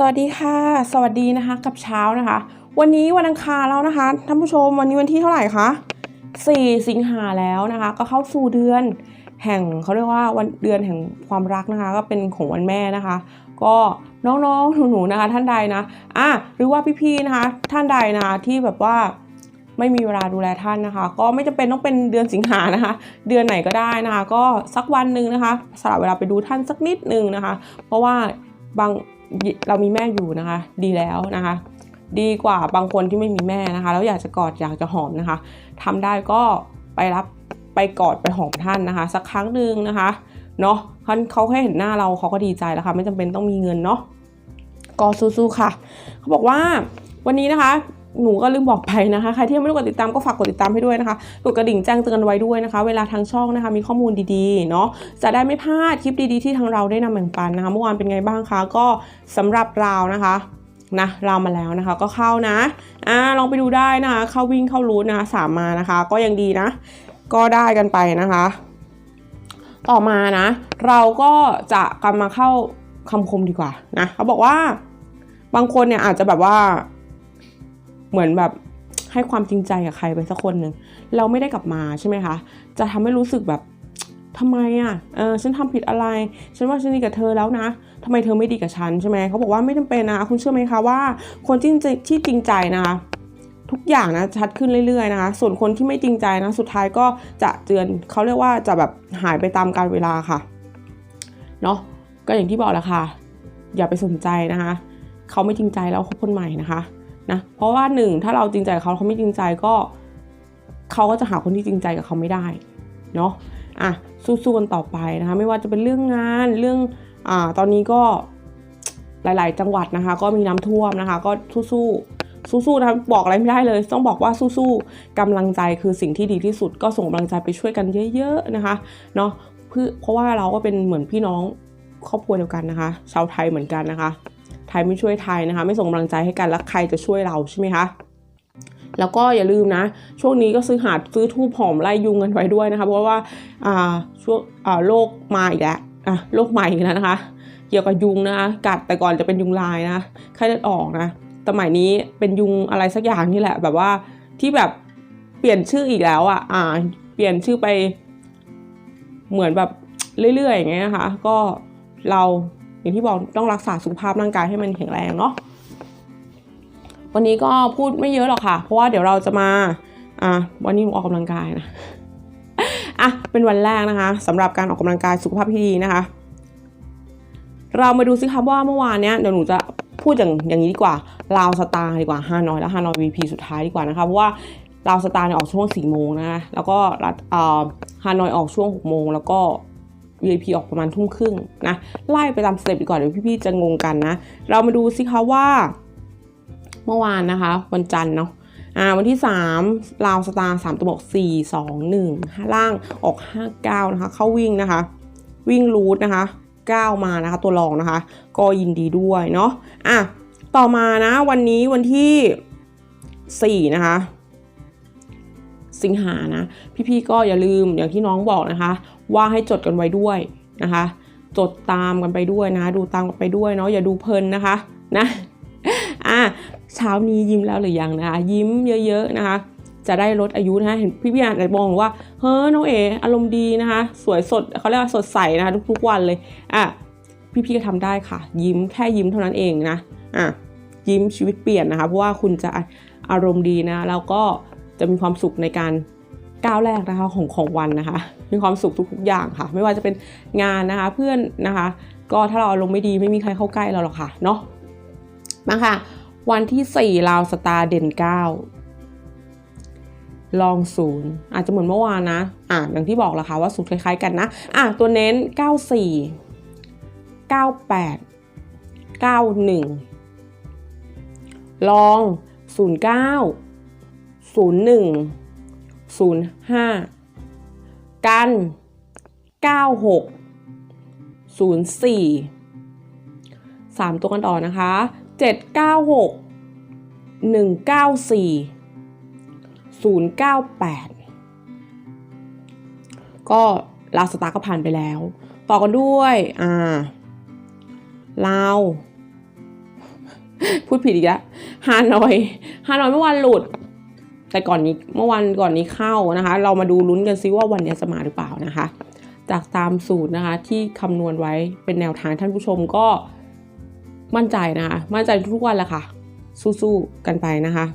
สวัสดีค่ะ สวัสดีนะคะ กับเช้านะคะ วันนี้วันอังคารแล้วนะคะท่านผู้ชมวันนี้วันที่เท่าไหร่คะ4 สิงหาแล้วนะคะ ก็เข้าสู่เดือน แห่งเขาเรียกว่าวันเดือนแห่งความรักนะคะ ก็เป็นของวันแม่นะคะ ก็น้องๆหนูๆนะคะ ท่านใดนะอะหรือว่าพี่ๆนะคะ ท่านใดนะคะที่แบบว่าไม่มีเวลาดูแลท่านนะคะ ก็ไม่จำเป็นต้องเป็นเดือนสิงหานะคะ เดือนไหนก็ได้นะคะ ก็สักวันหนึ่งนะคะสละเวลาไปดูท่านสักนิดนึงนะคะ เพราะว่าบาง เรามีแม่อยู่นะคะ ดีแล้วนะคะ ดีกว่าบางคนที่ไม่มีแม่นะคะ แล้วอยากจะกอดอยากจะหอมนะคะทำได้ก็ไปรับไปกอดไปหอมท่านนะคะ สักครั้งหนึ่งนะคะเนาะท่านเขาแค่เห็นหน้าเราเขาก็ดีใจแล้วค่ะ ไม่จำเป็นต้องมีเงินเนาะก็สู้ๆค่ะ เขาบอกว่าวันนี้นะคะ หนูก็ลืมบอกไปนะคะใครที่ยังไม่ได้กดติดตามก็ฝากกดติดตามให้ด้วยนะคะกดกระดิ่งแจ้งเตือนไว้ด้วยนะคะ เวลาทางช่องนะคะมีข้อมูลดีๆเนาะจะได้ไม่พลาดคลิปดีๆที่ทางเราได้นำแบ่งปันนะคะ เมื่อวานเป็นไงบ้างคะก็สำหรับเรานะคะนะเรามาแล้วนะคะก็เข้านะอ่าลองไปดูได้นะคะเข้าวิ่งเข้ารูทนะคะสามมานะคะ ก็ยังดีนะ ก็ได้กันไปนะคะ ต่อมานะ เราก็จะกลับมาเข้าคำคมดีกว่านะเขาบอกว่าบางคนเนี่ยอาจจะแบบว่า เหมือนแบบให้ความจริงใจกับใครไปสักคนหนึ่งเราไม่ได้กลับมาใช่ไหมคะ จะทำให้รู้สึกแบบทำไมอะ เออ ฉันทำผิดอะไร ฉันว่าฉันดีกับเธอแล้วนะทำไมเธอไม่ดีกับฉันใช่ไหมเขาบอกว่าไม่จำเป็นนะคุณเชื่อไหมคะว่า คนที่จริงที่จริงใจนะคะทุกอย่างนะชัดขึ้นเรื่อยๆนะคะ ส่วนคนที่ไม่จริงใจนะ สุดท้ายก็จะเตือนเขาเรียกว่าจะแบบหายไปตามกาลเวลาค่ะ เนาะก็อย่างที่บอกแหละค่ะ อย่าไปสนใจนะคะ เขาไม่จริงใจแล้วคบคนใหม่นะคะ นะเพราะว่าหนึ่งถ้าเราจริงใจเขาเขาไม่จริงใจก็เขาก็จะหาคนที่จริงใจกับเขาไม่ได้เนาะอะสู้ๆกันต่อไปนะคะไม่ว่าจะเป็นเรื่องงานเรื่องอ่าตอนนี้ก็หลาย ๆ จังหวัดนะคะ ก็มีน้ำท่วมนะคะ ก็สู้ๆสู้ๆนะบอกอะไรไม่ได้เลย ต้องบอกว่าสู้ๆกำลังใจคือสิ่งที่ดีที่สุด ก็ส่งกำลังใจไปช่วยกันเยอะ ๆนะคะเนาะเพื่อเพราะว่าเราก็เป็นเหมือนพี่น้องครอบครัวเดียวกันนะคะ ชาวไทยเหมือนกันนะคะ ไทยไม่ช่วยไทยนะคะ ไม่ส่งกำลังใจให้กันแล้วใครจะช่วยเราใช่ไหมคะแล้วก็อย่าลืมนะ ช่วงนี้ก็ซื้อหาซื้อทูบหอมไล่ยุงกันไว้ด้วยนะคะ เพราะว่าอ่าช่วงอ่าโรคมาอีกแล้วอะโรคใหม่อีกแล้วนะคะ เกี่ยวกับยุงนะคะ กัดแต่ก่อนจะเป็นยุงลายนะไข้เลือดออกนะสมัยนี้เป็นยุงอะไรสักอย่างนี่แหละ แบบว่าที่แบบเปลี่ยนชื่ออีกแล้วอะอ่า เปลี่ยนชื่อไปเหมือนแบบเรื่อยๆอย่างเงี้ยนะคะ ก็เรา อย่างที่บอกต้องรักษาสุขภาพร่างกายให้มันแข็งแรงเนาะวันนี้ก็พูดไม่เยอะหรอกค่ะ เพราะว่าเดี๋ยวเราจะมาอะวันนี้หนูออกกำลังกายนะอะเป็นวันแรกนะคะสำหรับการออกกำลังกายสุขภาพที่ดีนะคะ เรามาดูซิครับว่าเมื่อวานเนี้ยเดี๋ยวหนูจะพูดอย่างอย่างนี้ดีกว่าลาวสตาร์ดีกว่าฮานอยและฮานอยวีพีสุดท้ายดีกว่านะคะเพราะว่าลาวสตาร์เนี่ยออกช่วง4โมงนะคะแล้วก็ฮานอยออกช่วง6โมงแล้วก็ VIP ออกประมาณทุ่มครึ่งนะไล่ไปตามสเต็ปดีกว่าเดี๋ยวพี่ๆจะงงกันนะ เรามาดูสิคะว่า เมื่อวานนะคะ วันจันทร์เนาะอ่าวันที่ 3 ลาวสตาร์3ตัวบอก4 2 1ล่างออก 59 นะคะ เข้าวิ่งนะคะ วิ่งรูทนะคะ 9 มานะคะ ตัวรองนะคะ ก็ยินดีด้วยเนาะอะต่อมานะวันนี้วันที่ 4 นะคะ สิงหานะ พี่ๆก็อย่าลืมอย่างที่น้องบอกนะคะ ว่าให้จดกันไว้ด้วยนะคะ จดตามกันไปด้วยนะ ดูตามกันไปด้วยเนาะอย่าดูเพลินนะคะนะอะเช้านี้ยิ้มแล้วหรือยังนะคะ ยิ้มเยอะ ๆนะคะ จะได้ลดอายุนะคะเห็นพี่ๆอาจจะมองว่าเฮ้ยน้องเออารมณ์ดีนะคะ สวยสดเขาเรียกว่าสดใสนะคะทุกๆวันเลยอะพี่ๆก็ทำได้ค่ะ ยิ้มแค่ยิ้มเท่านั้นเองนะอะยิ้มชีวิตเปลี่ยนนะคะเพราะว่าคุณจะอารมณ์ดีนะแล้วก็ จะมีความสุขในการก้าวแรกนะคะของของวันนะคะ มีความสุขทุกๆอย่างค่ะ ไม่ว่าจะเป็นงานนะคะ เพื่อนนะคะ ก็ถ้าเราอารมณ์ไม่ดีไม่มีใครเข้าใกล้เราหรอกค่ะเนาะมาค่ะ วันที่4ลาวสตาร์เด่น 9 ลองศูนย์อาจจะเหมือนเมื่อวานนะ อะอย่างที่บอกแล้วค่ะว่าสูตรคล้ายๆกันนะ อะตัวเน้น 94 98 91 ลอง 09 01 05 กัน 96 04 3 ตัวกันต่อนะคะ 796 194 098 ก็ลาสตาร์ก็ผ่านไปแล้ว ต่อกันด้วยอ่าลาวพูดผิดอีกแล้วฮานอยฮานอยเมื่อวานหลุด แต่ก่อนนี้เมื่อวันก่อนนี้เข้านะคะ เรามาดูลุ้นกันซิว่าวันนี้จะมาหรือเปล่านะคะ จากตามสูตรนะคะที่คำนวณไว้เป็นแนวทางท่านผู้ชมก็มั่นใจนะคะมั่นใจทุกวันแหละค่ะ สู้ๆกันไปนะคะ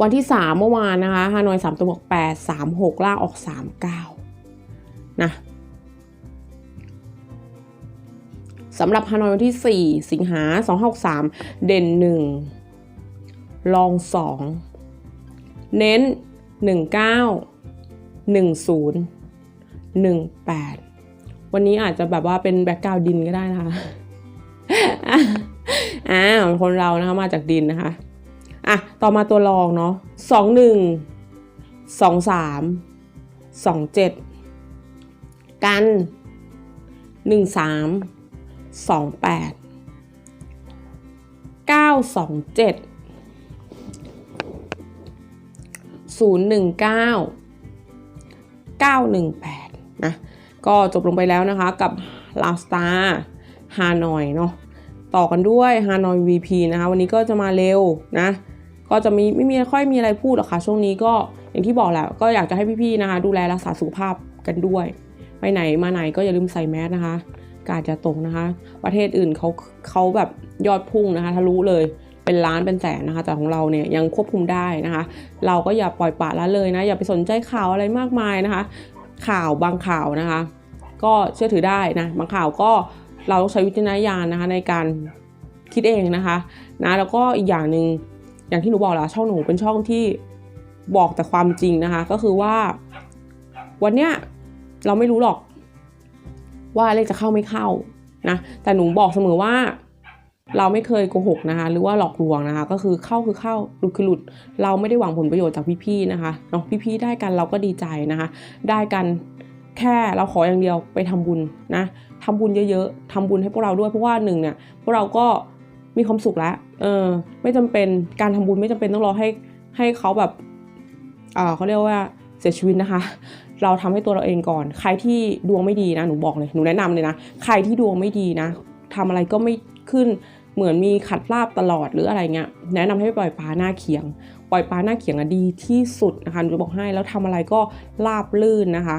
วันที่ 3 เมื่อวานนะคะฮานอย3ตัวบวก8 3 6ล่างออก 3 9นะสำหรับฮานอยวันที่ 4 สิงหา263 เด่น 1 ลอง 2 เน้น 19 10 18 วันนี้อาจจะแบบว่าเป็นแบ็กกราวดินก็ได้นะคะอ่าคนเรานะคะมาจากดินนะคะอะต่อมาตัวรองเนาะสองหนึ่งสองสามสองเจ็ดกันหนึ่งสามสองแปดเก้าสองเจ็ด ศูนย์หนึ่งเก้าเก้าหนึ่งแปดนะ ก็จบลงไปแล้วนะคะกับลาสตาร์ฮานอยเนาะต่อกันด้วยฮานอย VP นะคะ วันนี้ก็จะมาเร็วนะ ก็จะมีไม่มีค่อยมีอะไรพูดหรอกค่ะ ช่วงนี้ก็อย่างที่บอกแหละก็อยากจะให้พี่ๆนะคะ ดูแลรักษาสุขภาพกันด้วย ไปไหนมาไหนก็อย่าลืมใส่แมสนะคะ กาดจะตกนะคะ ประเทศอื่นเขาเขาแบบยอดพุ่งนะคะ ทะลุเลย เป็นล้านเป็นแสนนะคะ แต่ของเราเนี่ยยังควบคุมได้นะคะ เราก็อย่าปล่อยปละละเลยนะ อย่าไปสนใจข่าวอะไรมากมายนะคะ ข่าวบางข่าวนะคะ ก็เชื่อถือได้นะบางข่าวก็เราต้องใช้วิจารณญาณนะคะในการคิดเองนะคะนะแล้วก็อีกอย่างหนึ่งอย่างที่หนูบอกแล้วช่องหนูเป็นช่องที่บอกแต่ความจริงนะคะ ก็คือว่า วันเนี้ยเราไม่รู้หรอกว่าเลขจะเข้าไม่เข้านะแต่หนูบอกเสมอว่า เราไม่เคยโกหกนะคะ หรือว่าหลอกลวงนะคะ ก็คือเข้าคือเข้าหลุดคือหลุด เราไม่ได้หวังผลประโยชน์จากพี่ๆนะคะเนาะพี่ๆได้กันเราก็ดีใจนะคะ ได้กันแค่เราขออย่างเดียวไปทำบุญนะทำบุญเยอะๆทำบุญให้พวกเราด้วยเพราะว่าหนึ่งเนี่ยพวกเราก็มีความสุขแล้วเออไม่จำเป็นการทำบุญไม่จำเป็นต้องรอให้ให้เขาแบบอ่าเขาเรียกว่าเสียชีวิตนะคะ เราทำให้ตัวเราเองก่อน ใครที่ดวงไม่ดีนะหนูบอกเลยหนูแนะนำเลยนะ ใครที่ดวงไม่ดีนะทำอะไรก็ไม่ ขึ้น เหมือนมีขัดลาบตลอดหรืออะไรเงี้ยแนะนำให้ปล่อยปลาหน้าเขียง ปล่อยปลาหน้าเขียงอะดีที่สุดนะคะหนูจะบอกให้แล้วทำอะไรก็ลาบลื่นนะคะ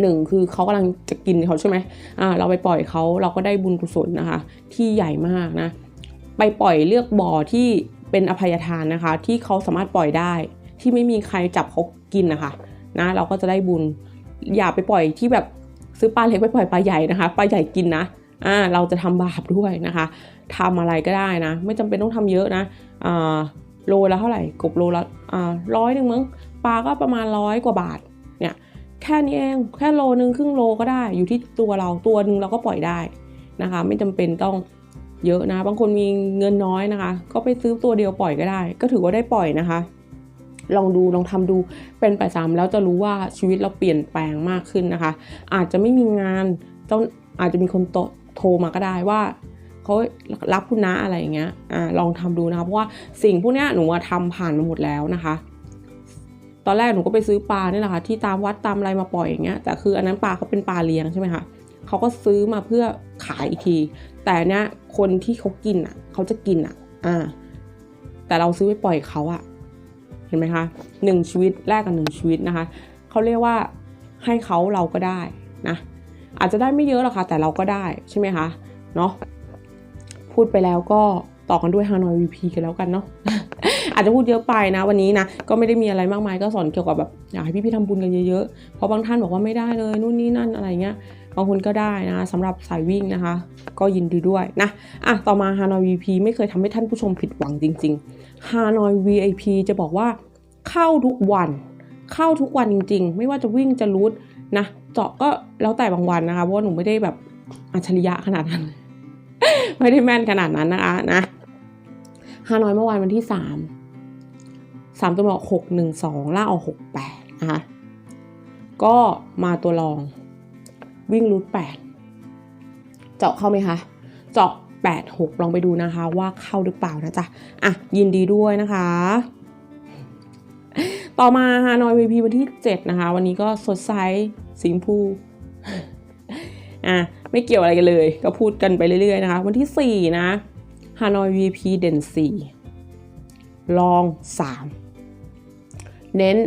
หนึ่งคือเขากำลังจะกินเขาใช่ไหมอ่าเราไปปล่อยเขาเราก็ได้บุญกุศลนะคะ ที่ใหญ่มากนะ ไปปล่อยเลือกบ่อที่เป็นอภัยทานนะคะ ที่เขาสามารถปล่อยได้ ที่ไม่มีใครจับเขากินนะคะนะเราก็จะได้บุญ อย่าไปปล่อยที่แบบซื้อปลาเล็กไปปล่อยปลาใหญ่นะคะปลาใหญ่กินนะ อ่าเราจะทำบาปด้วยนะคะทำอะไรก็ได้นะ ไม่จำเป็นต้องทำเยอะนะอ่าโลละเท่าไหร่กบโลละอ่าร้อยหนึ่งมั้งปลาก็ประมาณร้อยกว่าบาทเนี่ยแค่นี้เองแค่โลนึงครึ่งโลก็ได้ อยู่ที่ตัวเราตัวหนึ่งเราก็ปล่อยได้นะคะ ไม่จำเป็นต้องเยอะนะ บางคนมีเงินน้อยนะคะ ก็ไปซื้อตัวเดียวปล่อยก็ได้ ก็ถือว่าได้ปล่อยนะคะ ลองดูลองทำดูเป็นประจำแล้วจะรู้ว่าชีวิตเราเปลี่ยนแปลงมากขึ้นนะคะ อาจจะไม่มีงานต้องอาจจะมีคนโต โทรมาก็ได้ว่าเขารับคุณนะอะไรอย่างเงี้ยอ่าลองทำดูนะคะเพราะว่าสิ่งพวกเนี้ยหนูอะทำผ่านมาหมดแล้วนะคะ ตอนแรกหนูก็ไปซื้อปลาเนี่ยแหละค่ะที่ตามวัดตามอะไรมาปล่อยอย่างเงี้ยแต่คืออันนั้นปลาเขาเป็นปลาเลี้ยงใช่ไหมคะเขาก็ซื้อมาเพื่อขายอีกที แต่เนี้ยคนที่เขากินอะเขาจะกินอะอ่าแต่เราซื้อไปปล่อยเขาอะเห็นไหมคะหนึ่งชีวิตแลกกับหนึ่งชีวิตนะคะเขาเรียกว่าให้เขาเราก็ได้นะ อาจจะได้ไม่เยอะหรอกค่ะ แต่เราก็ได้ใช่ไหมคะเนาะพูดไปแล้วก็ต่อกันด้วยฮานอย VP กันแล้วกันเนาะอาจจะพูดเยอะไปนะวันนี้นะก็ไม่ได้มีอะไรมากมายก็สอนเกี่ยวกับแบบอยากให้พี่ๆทำบุญกันเยอะๆเพราะบางท่านบอกว่าไม่ได้เลยนู่นนี่นั่นอะไรเงี้ยบางคนก็ได้นะสำหรับสายวิ่งนะคะ ก็ยินดีด้วยนะอะต่อมาฮานอย VP ไม่เคยทำให้ท่านผู้ชมผิดหวังจริงๆฮานอย VIP จะบอกว่าเข้าทุกวัน เข้าทุกวันจริง ๆ ไม่ว่าจะวิ่งจะรูทนะ เจาะก็แล้วแต่บางวันนะคะเพราะว่าหนูไม่ได้แบบอัจฉริยะขนาดนั้น ไม่ได้แม่นขนาดนั้นนะคะนะฮานอยเมื่อวานวันที่สามสามตัวบอกหกหนึ่งสองล่าออกหกแปดนะคะก็มาตัวรองวิ่งรูทแปดเจาะเข้าไหมคะ เจาะแปดหกลองไปดูนะคะ ว่าเข้าหรือเปล่านะจ๊ะอะยินดีด้วยนะคะ ต่อมาฮานอย VP วันที่ 7 นะคะ วันนี้ก็สดใส สีชมพูอะไม่เกี่ยวอะไรกันเลย ก็พูดกันไปเรื่อยๆนะคะ วันที่ 4 นะฮานอย VP เด่น 4 ลอง 3 เน้น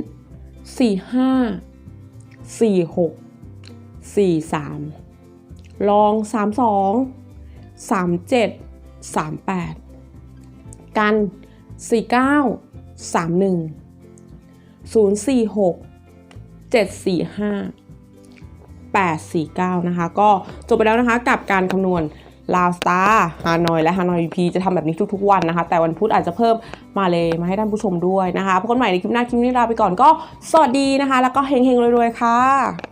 4 5 4 6 4 3 ลอง 3 2 3 7 3 8 กัน 4 9 3 1 0 4 6 7 4 5 849 นะคะ ก็จบไปแล้วนะคะกับการคำนวณลาวสตาร์ฮานอยและฮานอยพีจะทำแบบนี้ทุกๆวันนะคะ แต่วันพุธอาจจะเพิ่มมาเลยมาให้ท่านผู้ชมด้วยนะคะพบกันใหม่ในคลิปหน้าคลิปนี้ลาไปก่อนก็สวัสดีนะคะ แล้วก็เฮงๆรวยๆค่ะ